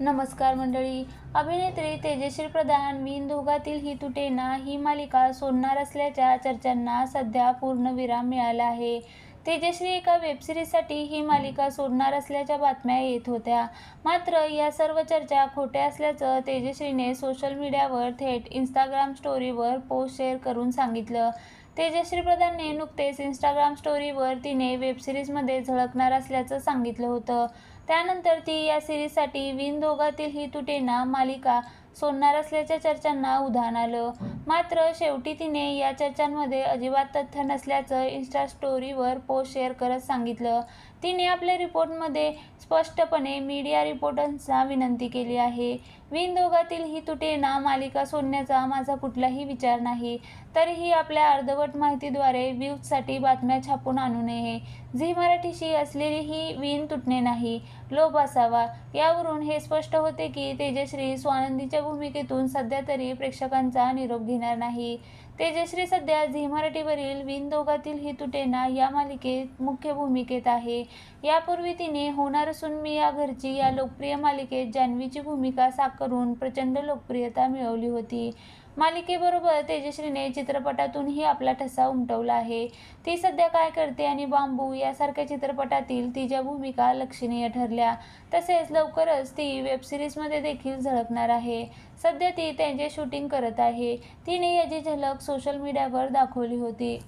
नमस्कार मंडळी. अभिनेत्री तेजश्री प्रधान विन दोघातील ही तुटेना ही मालिका सोडणार असल्याच्या चर्चांना सध्या पूर्णविराम मिळाला आहे. तेजश्री एका वेबसिरीजसाठी ही मालिका सोडणार असल्याच्या बातम्या येत होत्या. मात्र या सर्व चर्चा खोट्या असल्याचं तेजश्रीने सोशल मीडियावर थेट इंस्टाग्राम स्टोरीवर पोस्ट शेअर करून सांगितलं. तेजश्री प्रधानने नुकतेच इंस्टाग्राम स्टोरीवर तिने वेबसिरीजमध्ये झळकणार असल्याचं सांगितलं होतं. त्यानंतर ती या सिरीजसाठी विन दोघातील ही तुटेना मालिका सोडणार असल्याच्या चर्चांना उधाण आलं. मात्र शेवटी तिने या चर्चांमध्ये अजिबात तथ्य नसल्याचं इन्स्टा स्टोरीवर पोस्ट शेअर करत सांगितलं. तिने आपल्या रिपोर्टमध्ये स्पष्टपणे मीडिया रिपोर्टर्सना विनंती केली आहे. विन दोघातील ही तुटेना मालिका सोडण्याचा माझा कुठलाही विचार नाही. तरीही आपल्या अर्धवट माहितीद्वारे व्ह्यूजसाठी बातम्या छापून आणू नये. झी मराठीशी असलेली ही विण तुटणे नाही. लोभ असावा. यावरून हे स्पष्ट होते की तेजश्री स्वानंदीच्या भूमिकेतून सध्या तरी प्रेक्षकांचा निरोप घेणार नाही. तेजश्री सध्या झी मराठीवरील विन दोघातील ही तुटेना या मालिकेत मुख्य भूमिकेत आहे. यापूर्वी तिने होणार असून मी या घरची या लोकप्रिय मालिकेत जान्हवीची भूमिका साकारून प्रचंड लोकप्रियता मिळवली होती. मालिकेबरोबर तेजश्रीने चित्रपटातूनही आपला ठसा उमटवला आहे. ती सध्या काय करते आणि बांबू यासारख्या चित्रपटातील तिच्या भूमिका लक्षणीय ठरल्या. तसेच लवकरच ती वेबसिरीजमध्ये देखील झळकणार आहे. सध्या ती त्यांचे शूटिंग करत आहे. तिने याची झलक सोशल मीडियावर दाखवली होती.